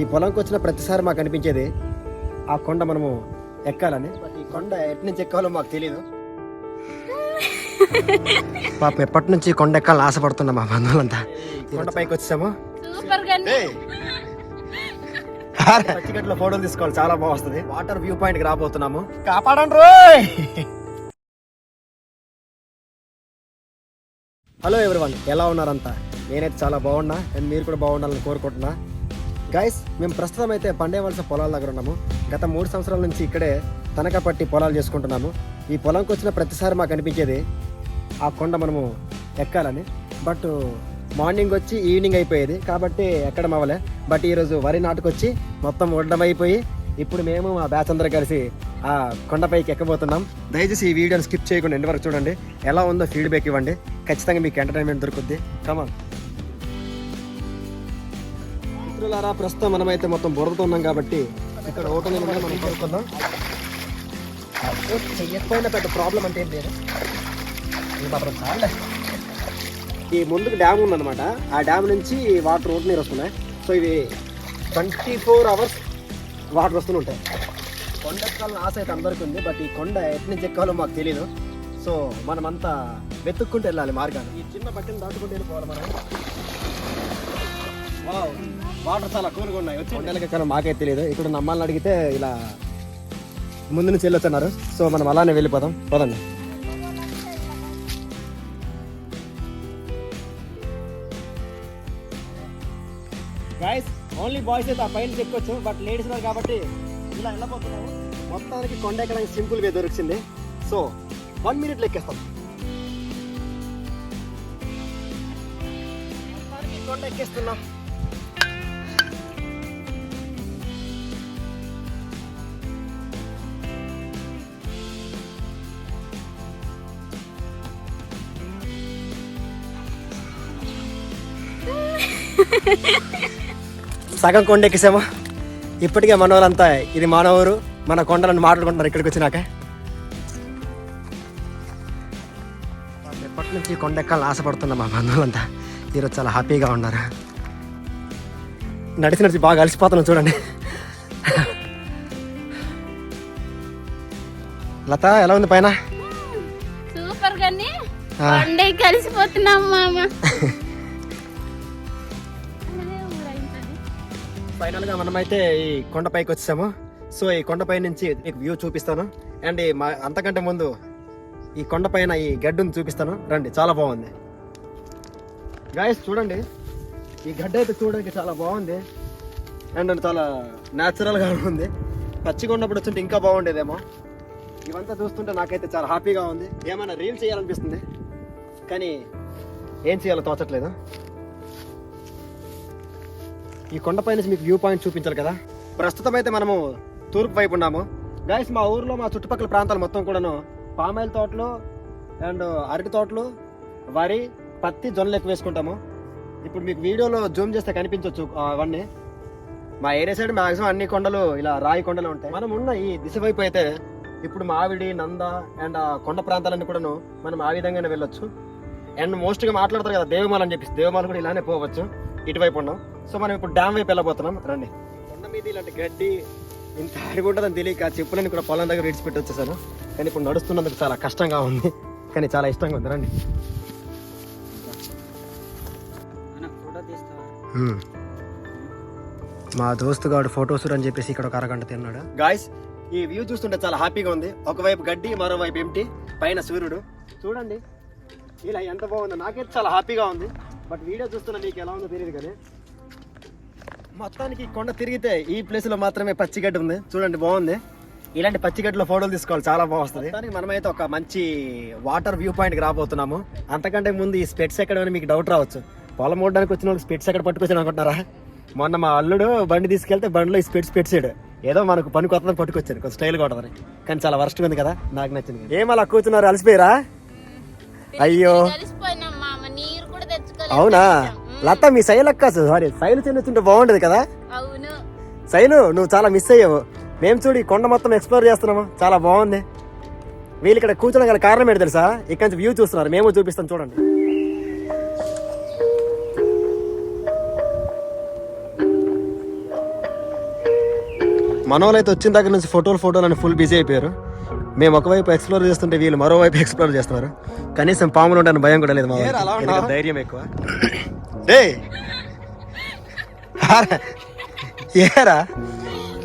ఈ పొలంకి వచ్చిన ప్రతిసారి మాకు అనిపించేది ఆ కొండ మనము ఎక్కాలని. ఈ కొండ ఎటు నుంచి ఎక్కాలో మాకు తెలియదు పాపం ఎప్పటి నుంచి కొండ ఎక్కాలని ఆశపడుతున్నాం మా బంధువులంతా. కొండ పైకి వచ్చాము పచ్చిగట్లో ఫోటోలు తీసుకోవాలి చాలా బాగుంది వాటర్ వ్యూ పాయింట్కి రాబోతున్నాము. కాపాడండి రోయ్! హలో ఎవ్రీవన్ ఎలా ఉన్నారంతా? నేనైతే చాలా బాగున్నా అండ్ మీరు కూడా బాగుండాలని కోరుకుంటున్నా. గైస్ మేము ప్రస్తుతం అయితే పండేవలస పొలాల దగ్గర ఉన్నాము. గత మూడు సంవత్సరాల నుంచి ఇక్కడే తనఖా పట్టి పొలాలు చేసుకుంటున్నాము. ఈ పొలంకి వచ్చిన ప్రతిసారి మాకు అనిపించేది ఆ కొండ మనము ఎక్కాలని. బట్ మార్నింగ్ వచ్చి ఈవినింగ్ అయిపోయేది. కాబట్టి ఎక్కడం అవ్వలే. బట్ ఈరోజు వరి నాటుకొచ్చి మొత్తం ఉండడం అయిపోయి ఇప్పుడు మేము మా బ్యాచ్ అందరూ కలిసి ఆ కొండపైకి ఎక్కబోతున్నాం. దయచేసి ఈ వీడియోని స్కిప్ చేయకుండా ఎండ్ వరకు చూడండి. ఎలా ఉందో ఫీడ్బ్యాక్ ఇవ్వండి. ఖచ్చితంగా మీకు ఎంటర్టైన్మెంట్ దొరుకుద్ది. కమాన్ మిత్రులారా ప్రస్తుతం మనమైతే మొత్తం బురదతో ఉన్నాం కాబట్టి ఇక్కడ ఓటో నిలబడి మనం కొనుక్కుందాం చెయ్యకపోయినా పెద్ద ప్రాబ్లం అంటే ఏం లేదు. ఈ ముందుకు డ్యామ్ ఉందన్నమాట. ఆ డ్యామ్ నుంచి వాటర్ రోడ్ నీరు వస్తున్నాయి. సో ఇవి ట్వంటీ ఫోర్ అవర్స్ వాటర్ వస్తూనే ఉంటాయి. కొండ ఎక్కాలని ఆశ అయితే అందరికీ ఉంది బట్ ఈ కొండ ఎటు నుంచి ఎక్కాలో మాకు తెలియదు సో మనమంతా వెతుక్కుంటూ వెళ్ళాలి మార్గాన్ని. ఈ చిన్న బట్టను దాటుకుంటూ వెళ్ళిపోవాలి మనం. వావ్. వాటర్ చాలా కూల్గా ఉన్నాయి. వచ్చి ఎక్కాలో మాకైతే తెలియదు ఇక్కడ ఉన్న అమ్మాయిని అడిగితే ఇలా ముందు నుంచి వెళ్ళొచ్చన్నారు. సో మనం అలానే వెళ్ళిపోదాం. పదండి. గైస్ ఓన్లీ బాయ్స్ అయితే ఆ పైన చెక్కొచ్చు బట్ లేడీస్ ఉన్నారు కాబట్టి ఇలా వెళ్ళబోతున్నాము. మొత్తానికి కొండ ఎక్కడానికి సింపుల్ వే దొరికింది. సో వన్ మినిట్ ఎక్కేస్తాం మొత్తానికి కొండ ఎక్కేస్తున్నాం. సగం కొండ ఎక్కేసాము? ఇప్పటికే మన వాళ్ళంతా ఇది మన ఊరు మన కొండలను మాట్లాడుకుంటున్నారు ఇక్కడికి వచ్చినాక. ఎప్పటి నుంచి కొండ ఎక్కాలని ఆశపడుతున్నా మా బంధువులంతా ఈరోజు చాలా హ్యాపీగా ఉన్నారు. నడిచి నడిచి బాగా అలసిపోతున్నాం చూడండి. లత ఎలా ఉంది పైన? సూపర్. పండే కలిసిపోతున్నాం మామ. ఫైనల్గా మనమైతే ఈ కొండపైకి వచ్చాము. సో ఈ కొండపై నుంచి మీకు వ్యూ చూపిస్తాను. అండ్ మా అంతకంటే ముందు ఈ కొండపైన ఈ గడ్డును చూపిస్తాను. రండి చాలా బాగుంది. గాయస్ చూడండి. ఈ గడ్డ అయితే చూడడానికి చాలా బాగుంది. అండ్ చాలా న్యాచురల్గా ఉంది. పచ్చిగా ఉన్నప్పుడు వచ్చుంటే ఇంకా బాగుండేదేమో. ఇవంతా చూస్తుంటే నాకైతే చాలా హ్యాపీగా ఉంది. ఏమైనా రీల్ చేయాలనిపిస్తుంది? కానీ ఏం చేయాలో తోచట్లేదు? ఈ కొండపై నుంచి మీకు వ్యూ పాయింట్ చూపించాలి కదా. ప్రస్తుతం అయితే మనము తూర్పు వైపు ఉన్నాము. గాయస్ మా ఊర్లో మా చుట్టుపక్కల ప్రాంతాలు మొత్తం కూడాను పామాయిల్ తోటలు అండ్ అరటి తోటలు వరి పత్తి జొన్నలు ఎక్కువ వేసుకుంటాము. ఇప్పుడు మీకు వీడియోలో జూమ్ చేస్తే కనిపించవచ్చు అవన్నీ. మా ఏరియా సైడ్ మాక్సిమం అన్ని కొండలు ఇలా రాయి కొండలు ఉంటాయి. మనం ఉన్న ఈ దిశ వైపు అయితే ఇప్పుడు మావిడి నంద అండ్ ఆ కొండ ప్రాంతాలన్నీ కూడాను మనం ఆ విధంగానే వెళ్ళొచ్చు. అండ్ మోస్ట్గా మాట్లాడతారు కదా దేవమాల అని చెప్పేసి. దేవమాల కూడా ఇలానే పోవచ్చు. ఇటువైపు ఉన్నాం. సో మనం ఇప్పుడు డ్యామ్ వైపు వెళ్ళబోతున్నాం. రండి. కొండ మీద ఇలాంటి గడ్డి ఇంత అడిగి ఉంటుందని తెలియక చెప్పులని కూడా పొలం దగ్గర విడిచిపెట్టి వచ్చేసాను కానీ ఇప్పుడు నడుస్తున్నందుకు చాలా కష్టంగా ఉంది. కానీ చాలా ఇష్టంగా ఉంది. రండి. హ్మ్. మా దోస్తు గాడు ఫోటోస్ అని చెప్పేసి ఇక్కడ ఒక అరగంట తిన్నాడు. గాయస్ ఈ వ్యూ చూస్తుంటే చాలా హ్యాపీగా ఉంది. ఒకవైపు గడ్డి మరోవైపు ఎంటి పైన సూర్యుడు. చూడండి. ఇలా ఎంత బాగుందో. నాకైతే చాలా హ్యాపీగా ఉంది. బట్ వీడియో చూస్తున్నా మీకు ఎలా ఉందో తెలియదు కానీ మొత్తానికి కొండ తిరిగితే ఈ ప్లేస్లో మాత్రమే పచ్చిగడ్డి ఉంది. చూడండి బాగుంది. ఇలాంటి పచ్చిగడ్డలో ఫోటోలు తీసుకోవాలి చాలా బాగుంటుంది దానికి మనమైతే ఒక మంచి వాటర్ వ్యూ పాయింట్కి రాబోతున్నాము. అంతకంటే ముందు ఈ స్పెట్స్ ఎక్కడని మీకు డౌట్ రావచ్చు. పొలం ఓడడానికి వచ్చిన వాళ్ళకి స్పెట్స్ ఎక్కడ పట్టుకొచ్చిన అనుకుంటున్నారా? మొన్న మా అల్లుడు బండి తీసుకెళ్తే బండిలో ఈ స్పెట్స్ పెట్టాడు ఏదో మనకు పని కొత్తదని పట్టుకొచ్చాను కొంచెం స్టైల్ కొట్టదని కానీ చాలా వర్స్ట్ ఉంది కదా నాకు నచ్చింది ఏం అలా కూర్చున్నారు అలసిపోయారా? అయ్యో. అవునా? లత మీ శైలు అక్క సారీ శైలు చెందుతుంటే బాగుండేది కదా? అవును. శైలు నువ్వు చాలా మిస్ అయ్యావు. మేము చూడు ఈ కొండ మొత్తం ఎక్స్ప్లోర్ చేస్తున్నాము. చాలా బాగుంది. వీళ్ళు ఇక్కడ కూర్చోడం గల కారణం ఏంటి తెలుసా? ఇక్కడ నుంచి వ్యూ చూస్తున్నారు. మేము చూపిస్తాం చూడండి. మన వాళ్ళు అయితే వచ్చిన దగ్గర నుంచి ఫోటోలు ఫోటోలు అని ఫుల్ బిజీ అయిపోయారు. మేము ఒకవైపు ఎక్స్ప్లోర్ చేస్తుంటే వీళ్ళు మరోవైపు ఎక్స్ప్లోర్ చేస్తున్నారు. కనీసం పాములు ఉంటాయని భయం కూడా లేదు మా ధైర్యం ఎక్కువ. డే ఏరా?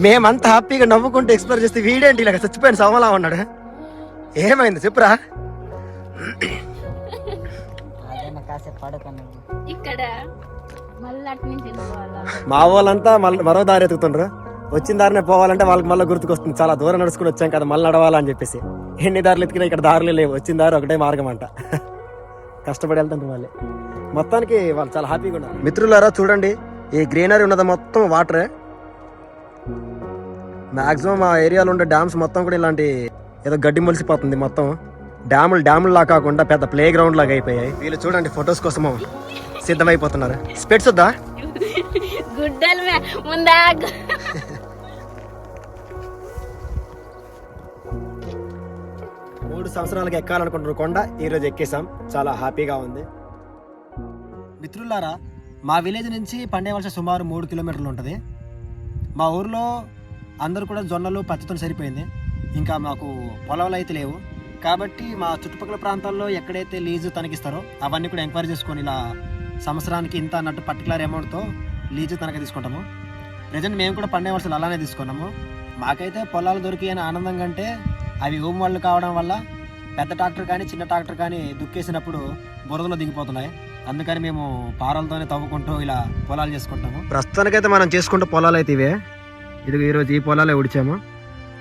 మేమంతా హ్యాపీగా నవ్వుకుంటూ ఎక్స్ప్లోర్ చేస్తే వీడేంటి ఇలా చచ్చిపోయిన సవలా ఉన్నాడు? ఏమైంది? చెప్పురా. మా వాళ్ళంతా మళ్ళీ మరో దారి ఎత్తుకుతుండ్రు వచ్చిన దారినే పోవాలంటే వాళ్ళకి మళ్ళీ గుర్తుకొస్తుంది. చాలా దూరం నడుచుకుని వచ్చాం కదా మళ్ళీ నడవాలని చెప్పేసి. ఎన్ని దారులు ఎత్తుకినా ఇక్కడ దారులు లేవు. వచ్చిన దారి ఒకటే మార్గం అంట. కష్టపడి వెళ్తుంటారు వాళ్ళే మొత్తానికి వాళ్ళు చాలా హ్యాపీగా ఉన్నారు. మిత్రులారా చూడండి ఈ గ్రీనరీ ఉన్నది మొత్తం వాటరే. మాక్సిమం మా ఏరియాలో ఉండే డ్యామ్స్ మొత్తం కూడా ఇలాంటి ఏదో గడ్డి మొలిసిపోతుంది మొత్తం. డ్యాములు డ్యాములు లా కాకుండా పెద్ద ప్లే గ్రౌండ్ లాగా అయిపోయాయి. వీళ్ళు చూడండి ఫొటోస్ కోసము సిద్ధమైపోతున్నారు. స్పెట్స్ వద్దా? గుడ్డలు ముందా మూడు సంవత్సరాలకు ఎక్కాలనుకుంటున్న కొండ ఈరోజు ఎక్కేసాం చాలా హ్యాపీగా ఉంది. మిత్రులారా మా విలేజ్ నుంచి పండేవలస సుమారు మూడు కిలోమీటర్లు ఉంటుంది. మా ఊర్లో అందరూ కూడా జొన్నలు పత్తితో సరిపోయింది. ఇంకా మాకు పొలాలు అయితే లేవు. కాబట్టి మా చుట్టుపక్కల ప్రాంతాల్లో ఎక్కడైతే లీజు తనకిస్తారో అవన్నీ కూడా ఎంక్వైరీ చేసుకొని ఇలా సంవత్సరానికి ఇంత అన్నట్టు పర్టికులర్ అమౌంట్తో లీజు తనక తీసుకుంటాము. ప్రజెంట్ మేము కూడా పండే వలసలు అలానే తీసుకున్నాము. మాకైతే పొలాలు దొరికి ఆనందం కంటే అవి హోమ్ వాళ్ళు కావడం వల్ల పెద్ద ట్రాక్టర్ కానీ చిన్న ట్రాక్టర్ కానీ దుక్కేసినప్పుడు బురదలో దిగిపోతున్నాయి. అందుకని మేము పారలతోనే తవ్వుకుంటూ ఇలా పొలాలు చేసుకుంటాము ప్రస్తుతానికైతే మనం చేసుకుంటూ పొలాలు అయితే ఇవే ఇది ఈరోజు ఈ పొలాలే ఉడిచాము.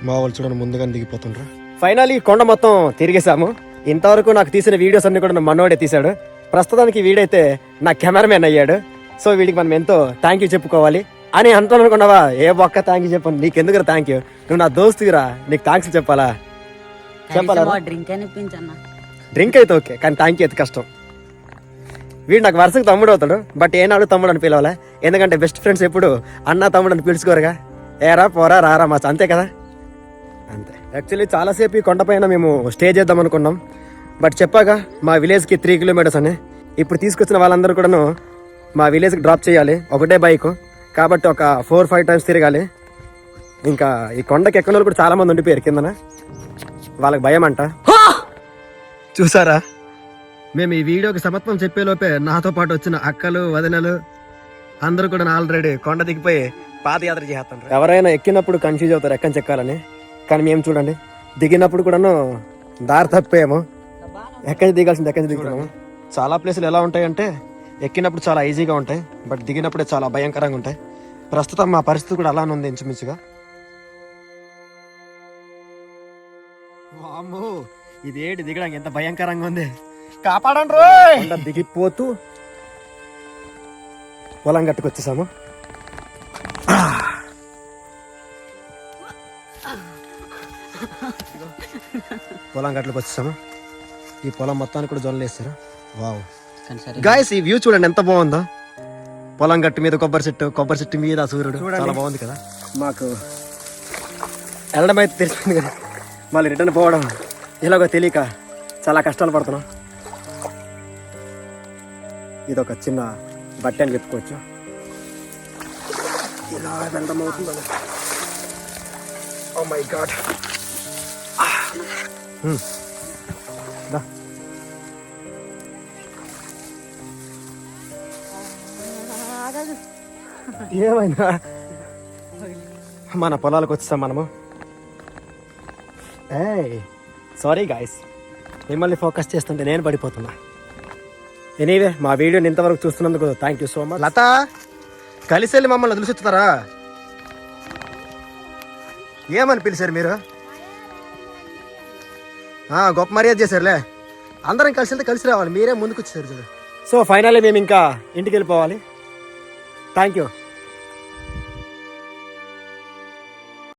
మా వాళ్ళు చూడండి ముందుగానే దిగిపోతుండ్రు. ఫైనల్ ఈ కొండ మొత్తం తిరిగేసాము ఇంతవరకు నాకు తీసిన వీడియోస్ అన్ని కూడా నా మనోడే తీశాడు. ప్రస్తుతానికి వీడైతే నా కెమెరామెన్ అయ్యాడు. సో వీడికి మనం ఎంతో థ్యాంక్ యూ చెప్పుకోవాలి. అని అంటాను అనుకున్నావా ఏ ఒక్క థ్యాంక్ యూ చెప్పను. నీకు ఎందుకు థ్యాంక్ యూ నువ్వు నా దోస్తురా. నీకు థ్యాంక్స్ చెప్పాలా? చెప్పాలా డ్రింక్ అనిపించన్న. డ్రింక్ అయితే ఓకే కానీ థ్యాంక్ యూ అయితే కష్టం. వీడు నాకు వరుసకు తమ్ముడు అవుతాడు బట్ ఏనాడు తమ్ముడు అని పిలవాలా? ఎందుకంటే బెస్ట్ ఫ్రెండ్స్ ఎప్పుడు అన్న తమ్ముడు అని పిలుచుకోరుగా. ఏరా పోరా రారా మా అంతే కదా? అంతే. యాక్చువల్లీ చాలాసేపు ఈ కొండపైన మేము స్టే చేద్దాం అనుకున్నాం. బట్ చెప్పాక మా విలేజ్కి త్రీ కిలోమీటర్స్ అని. ఇప్పుడు తీసుకొచ్చిన వాళ్ళందరూ కూడాను మా విలేజ్కి డ్రాప్ చేయాలి ఒకటే బైక్ కాబట్టి ఒక ఫోర్ ఫైవ్ టైమ్స్ తిరగాలి. ఇంకా ఈ కొండకి వాళ్ళు కూడా చాలా మంది ఉండిపోయారు కిందన. వాళ్ళకి భయం అంట. చూసారా? మేము ఈ వీడియోకి సమత్వం చెప్పేలోపే నాతో పాటు వచ్చిన అక్కలు వదినలు అందరూ కూడా ఆల్రెడీ కొండ దిగిపోయి పాదయాత్ర చేస్తారు ఎవరైనా ఎక్కినప్పుడు కన్ఫ్యూజ్ అవుతారు ఎక్కని చెక్కాలని కానీ మేము చూడండి దిగినప్పుడు కూడాను దారి తప్పేమో. ఎక్కడి దిగాల్సింది ఎక్కడి దిగుతున్నాము చాలా ప్లేసులు ఎలా ఉంటాయంటే ఎక్కినప్పుడు చాలా ఈజీగా ఉంటాయి బట్ దిగినప్పుడే చాలా భయంకరంగా ఉంటాయి. ప్రస్తుతం మా పరిస్థితి కూడా అలానే ఉంది ఇంచుమించుగా. వామ్మో ఇది ఏంటి దిగడానికి ఎంత భయంకరంగా ఉంది? కాపాడండి రోయ్! దిగిపోతూ పొలం గట్టుకొచ్చేసాము పొలం గట్లకు వచ్చేసాము ఈ పొలం మొత్తానికి కూడా జొన్నలు వేస్తారు? వావ్. గాయస్ ఈ వ్యూ చూడండి ఎంత బాగుందో. పొలం గట్టు మీద కొబ్బరి చెట్టు కొబ్బరి చెట్టు మీద సూర్యుడు. చాలా బాగుంది కదా. మాకు వెళ్ళడం అయితే తెలిసింది కదా. మళ్ళీ రిటర్న్ పోవడం ఇలాగో తెలియక చాలా కష్టాలు పడుతున్నాం. ఇది ఒక చిన్న బట్ట అని చెప్పుకోవచ్చు. ఇలా ఓ మై గాడ్ మన పొలాలకు వచ్చేసాం మనము. ఏయ్ సారీ గాయస్ మిమ్మల్ని ఫోకస్ చేస్తుంటే నేను పడిపోతున్నా. ఎనీవే మా వీడియోని ఇంతవరకు చూస్తున్నందుకు thank you so much Latha కలిసి వెళ్ళి మమ్మల్ని వదిలిసొచ్చుతారా ఏమని పిలిచారు మీరు? గొప్ప మర్యాద చేశారులే. అందరం కలిసి వెళ్తే కలిసి రావాలి. మీరే ముందుకు వచ్చేసారు చూడు. సో ఫైనల్లీ మేము ఇంకా ఇంటికి వెళ్ళిపోవాలి. Thank you